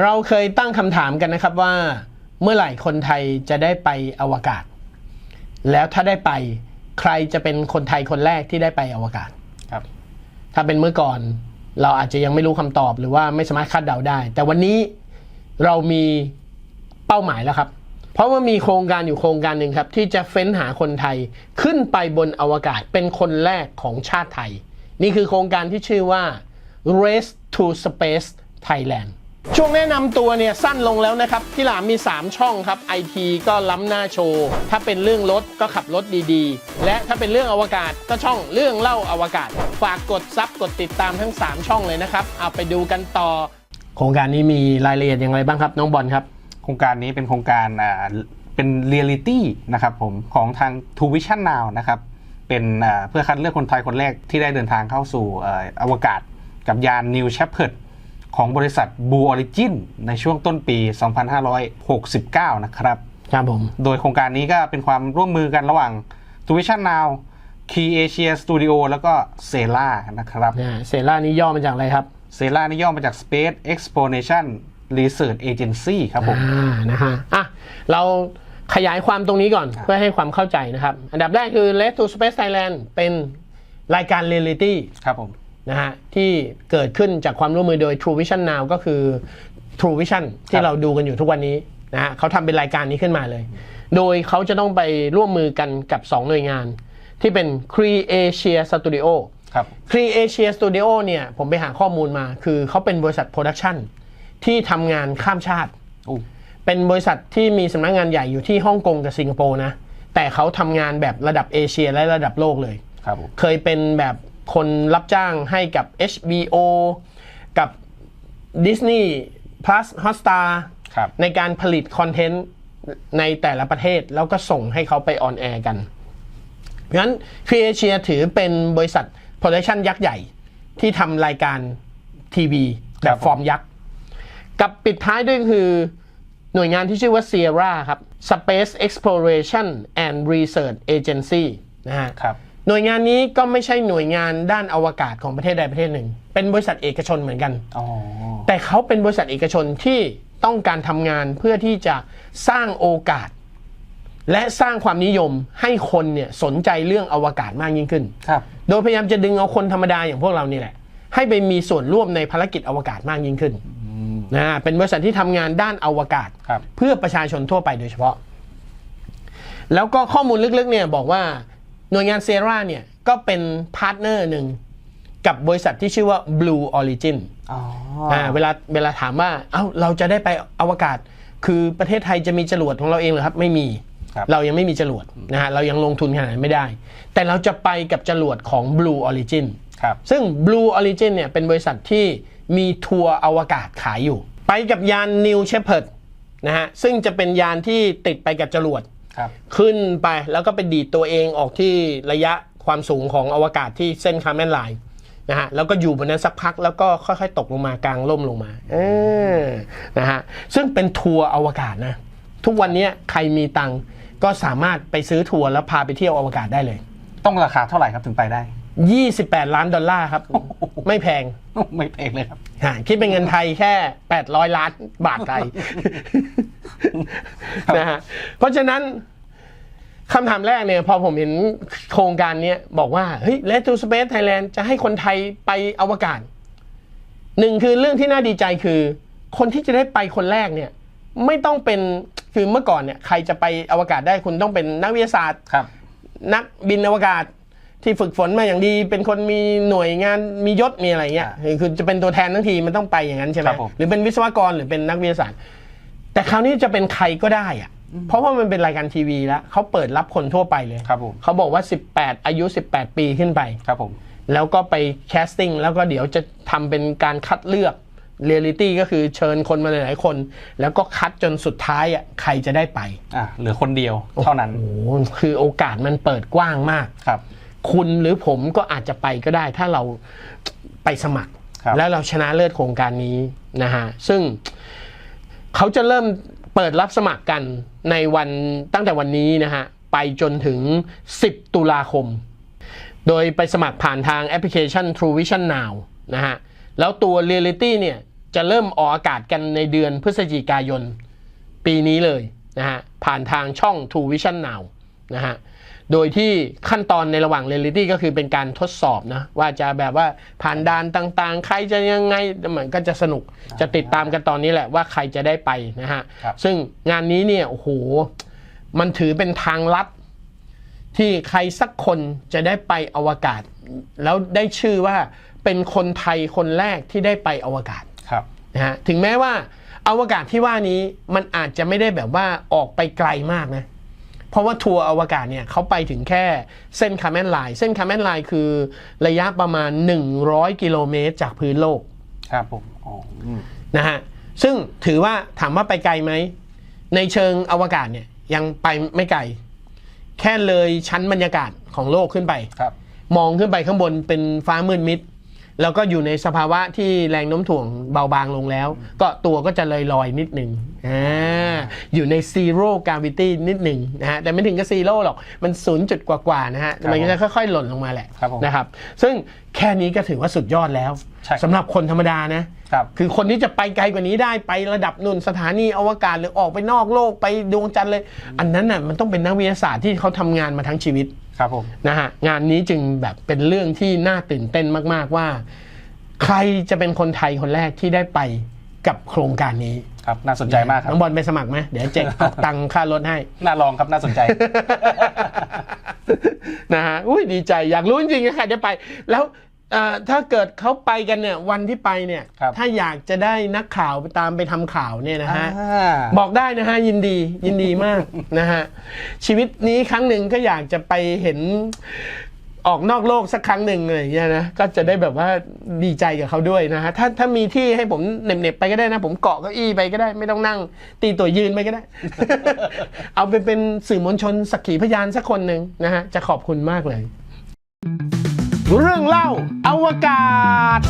เราเคยตั้งคำถามกันนะครับว่า เมื่อไหร่คนไทยจะได้ไปอวกาศ แล้วถ้าได้ไปใครจะเป็นคนไทยคนแรกที่ได้ไปอวกาศครับ ถ้าเป็นเมื่อก่อนเราอาจจะยังไม่รู้คำตอบหรือว่าไม่สามารถคาดเดาได้ แต่วันนี้เรามีเป้าหมายแล้วครับ เพราะว่ามีโครงการอยู่โครงการหนึ่งครับ ที่จะเฟ้นหาคนไทยขึ้นไปบนอวกาศเป็นคนแรกของชาติไทย นี่คือโครงการที่ชื่อว่า Race to Space Thailand ช่วงแนะนำตัวเนี่ยสั้นลงแล้วนะครับที่หลามมี 3 ช่องครับ IT ก็ล้ำหน้าโชว์ ถ้าเป็นเรื่องรถก็ขับรถดีๆ และถ้าเป็นเรื่องอวกาศก็ช่องเรื่องเล่าอวกาศ ฝากกดซับกดติดตามทั้ง 3 ช่องเลยนะครับ เอาไปดูกันต่อ โครงการนี้มีรายละเอียดอย่างไรบ้างครับน้องบอลครับ โครงการนี้เป็นโครงการอ่าเป็นเรียลิตี้นะครับผมของทาง t ู Vision Now นะครับเป็นอ่าเพื่อคัดเลือกคนไทยคนแรกที่ได้เดินทางเข้าสู่เอ่ออวกาศกับยาน New Shepard ของบริษัท Blue Origin ในช่วงต้นปี 2569 นะครับ ครับผม โดยโครงการนี้ก็เป็นความร่วมมือกันระหว่าง t ู Vision Now Key Asia Studio แล้วก็เซ l a นะครับนะเซล่านี้ย่อมาจากอะไรครับเซ l a นี่ย่อมาจาก Space Exploration Research Agency ครับผมอ่านะฮะอะเราขยายความตรงนี้ก่อนเพื่อให้ความเข้าใจนะครับ อันดับแรกคือ Let to Space Thailand เป็นรายการเรียลิตี้ครับผม นะฮะที่เกิดขึ้นจากความร่วมมือโดย True Vision Now ก็คือ True Vision ที่เราดูกันอยู่ทุกวันนี้นะฮะเขาทำเป็นรายการนี้ขึ้นมาเลย โดยเขาจะต้องไปร่วมมือกันกับ 2 หน่วยงาน ที่เป็น Creatia Studio ครับ Creatia Studio เนี่ยผมไปหาข้อมูลมา คือเขาเป็นบริษัทโปรดักชันที่ทำงานข้ามชาติอู้เป็นบริษัทที่มีสำนักงานใหญ่อยู่ที่ฮ่องกงกับสิงคโปร์นะ แต่เขาทำงานแบบระดับเอเชียและระดับโลกเลย ครับผมเคยเป็นแบบ คนรับจ้างให้กับ HBO กับ Disney Plus Hotstar ครับในการผลิตคอนเทนต์ในแต่ละประเทศแล้วก็ส่งให้เขาไปออนแอร์กันเพราะฉะนั้น Creatia ถือเป็นบริษัทโปรดักชันยักษ์ใหญ่ที่ทำรายการทีวีแบครับบผมฟอร์มยักษ์ กับปิดท้ายด้วยคือหน่วยงานที่ชื่อว่า Sierra ครับ Space Exploration and Research Agency นะฮะครับ หน่วยงานนี้ก็ไม่ใช่หน่วยงานด้านอวกาศของประเทศใดประเทศหนึ่ง เป็นบริษัทเอกชนเหมือนกันอ๋อแต่เขาเป็นบริษัทเอกชนที่ต้องการทำงานเพื่อที่จะสร้างโอกาส และสร้างความนิยมให้คนเนี่ยสนใจเรื่องอวกาศมากยิ่งขึ้นครับโดยพยายามจะดึงเอาคนธรรมดาอย่างพวกเรานี่แหละ ให้ไปมีส่วนร่วมในภารกิจอวกาศมากยิ่งขึ้นนะเป็นบริษัทที่ทำงานด้านอวกาศครับเพื่อประชาชนทั่วไปโดยเฉพาะ แล้วก็ข้อมูลลึกๆเนี่ยบอกว่า หน่วยงานเซราเนี่ยก็เป็นพาร์ทเนอร์หนึ่งกับบริษัทที่ชื่อว่า Blue Origin อ๋ออ่าเวลาเวลาถามว่า เอ้าเราจะได้ไปอวกาศ คือประเทศไทยจะมีจรวดของเราเองเหรอครับ ไม่มีครับเรายังไม่มีจรวดนะฮะ เรายังลงทุนขนาดนั้นไม่ได้ แต่เราจะไปกับจรวดของ Blue Origin ครับ ซึ่ง Blue Origin เนี่ยเป็นบริษัทที่มีทัวร์อวกาศขายอยู่ ไปกับยาน New Shepard นะฮะ ซึ่งจะเป็นยานที่ติดไปกับจรวดครับ ขึ้นไปแล้วก็ไปดีดตัวเองออกที่ระยะความสูงของอวกาศที่เส้นคาร์แมนไลน์นะฮะแล้วก็อยู่บนนั้นสักพักแล้วก็ค่อยๆ ตกลงมากลางล่มลงมาเออนะฮะซึ่งเป็นทัวร์อวกาศนะ ทุกวันนี้ใครมีตังค์ก็สามารถไปซื้อทัวร์แล้วพาไปเที่ยวอวกาศได้เลย ต้องราคาเท่าไหร่ครับถึงไปได้ 28 ล้านดอลลาร์ครับ ไม่แพงไม่แพงเลยครับฮะคิดเป็นเงินไทยแค่ 800 ล้านบาทไทยนะฮะเพราะฉะนั้นคำถามแรกเนี่ยพอผมเห็นโครงการเนี้ยบอกว่าเฮ้ย Let to Space Thailand จะให้คนไทยไปอวกาศหนึ่งคือเรื่องที่น่าดีใจคือ คนที่จะได้ไปคนแรกเนี่ย ไม่ต้องเป็นคือเมื่อก่อนเนี่ย ใครจะไปอวกาศได้คุณต้องเป็นนักวิทยาศาสตร์ครับนันักบินอวกาศ ที่ฝึกฝนมาอย่างดีเป็นคนมีหน่วยงานมียศมีอะไรเงี้ยคือคือจะเป็นตัวแทนทั้งทีมันต้องไปอย่างนั้นใช่ไหมครับผมหรือเป็นวิศวกรหรือเป็นนักวิทยาศาสตร์ แต่คราวนี้จะเป็นใครก็ได้อะเพราะว่ามันเป็นรายการทีวีแล้วเขาเปิดรับคนทั่วไปเลยครับผมเขาบอกว่า 18 อายุ 18 ปีขึ้นไปครับผมแล้วก็ไปแคสติ้งแล้วก็เดี๋ยวจะทำเป็นการคัดเลือกเรียลิตี้ก็คือเชิญคนมาหลายๆคน แล้วก็คัดจนสุดท้ายอะใครจะได้ไปอะเหลือคนเดียวเท่านั้นโอ้โหคือโอกาสมันเปิดกว้างมากครับ คุณหรือผมก็อาจจะไปก็ได้ถ้าเราไปสมัครครับแล้วเราชนะเลิศโครงการนี้นะฮะซึ่งเขาจะเริ่มเปิดรับสมัครกันในวันตั้งแต่วันนี้นะฮะไปจนถึง 10 ตุลาคม โดยไปสมัครผ่านทางแอปพลิเคชัน True Vision Now นะฮะแล้วตัว Reality เนี่ยจะเริ่มออกอากาศกันในเดือนพฤศจิกายนปีนี้เลยนะฮะผ่านทางช่อง True Vision Now นะฮะ โดยที่ขั้นตอนในระหว่างเรียลิตี้ก็คือเป็นการทดสอบนะว่าจะแบบว่าผ่านด่านต่างๆ ใครจะยังไงมันก็จะสนุกจะติดตามกันตอนนี้แหละว่าใครจะได้ไปนะฮะครับซึ่งงานนี้เนี่ยโอ้โหมันถือเป็นทางลัดที่ใครสักคนจะได้ไปอวกาศ แล้วได้ชื่อว่าเป็นคนไทยคนแรกที่ได้ไปอวกาศครับนะฮะถึงแม้ว่าอวกาศที่ว่านี้มันอาจจะไม่ได้แบบว่าออกไปไกลมากนะ เพราะว่าทัวร์อวกาศเนี่ยเขาไปถึงแค่เส้นคาร์แมนไลน์เส้นคาร์แมนไลน์คือระยะประมาณ 100 กิโลเมตรจากพื้นโลก ครับผมอ๋ออืมนะฮะซึ่งถือว่าถามว่าไปไกลไหม ในเชิงอวกาศเนี่ยยังไปไม่ไกล แค่เลยชั้นบรรยากาศของโลกขึ้นไปครับมองขึ้นไปข้างบนเป็นฟ้ามืดมิด แล้วก็อยู่ในสภาวะที่แรงโน้มถ่วงเบาบางลงแล้ว ก็ตัวก็จะลอยลอยๆนิดหนึ่ง อ่าอยู่ในซีโร่กราวิตี้นิดหนึ่งนะฮะแต่ไม่ถึงกับซีโร่หรอก มันศูนย์จุดกว่าๆนะฮะครับมันก็จะค่อยๆ หล่นลงมาแหละครับผมนะครับ ซึ่งแค่นี้ก็ถือว่าสุดยอดแล้วใช่ครับ สำหรับคนธรรมดานะ ครับ คือคนที่จะไปไกลกว่านี้ได้ไประดับนุ่นสถานีอวกาศหรือออกไปนอกโลกไปดวงจันทร์เลย อันนั้นน่ะมันต้องเป็นนักวิทยาศาสตร์ที่เขาทำงานมาทั้งชีวิต ครับผม นะฮะงานนี้จึงแบบเป็นเรื่องที่น่าตื่นเต้นมาก ๆ ว่า ใครจะเป็นคนไทยคนแรกที่ได้ไป กับโครงการนี้ครับน่าสนใจมากครับน้องบอลไปสมัครไหมเดี๋ยวเจ๊กออกตังค่ารถให้ น่าลองครับน่าสนใจนะฮะอุ้ยดีใจอยากรู้จริงๆนะใครจะไป แล้วเอ่อถ้าเกิดเขาไปกันเนี่ยวันที่ไปเนี่ยครับถ้าอยากจะได้นักข่าวไปตามไปทำข่าวเนี่ยนะฮะอ่าบอกได้นะฮะยินดียินดีมากนะฮะชีวิตนี้ครั้งหนึ่งก็อยากจะไปเห็น ออกนอกโลกสักครั้งหนึ่งอะไรอย่างเงี้ยนะก็จะได้แบบว่าดีใจกับเขาด้วยนะฮะถ้าถ้ามีที่ให้ผมเหน็บๆไปก็ได้นะ ผมเกาะเก้าอี้ไปก็ได้ไม่ต้องนั่ง ตีตัวยืนไปก็ได้ เอาไปเป็นสื่อมวลชนสักขีพยานสักคนหนึ่งนะฮะจะขอบคุณมากเลย เรื่องเล่าอวกาศ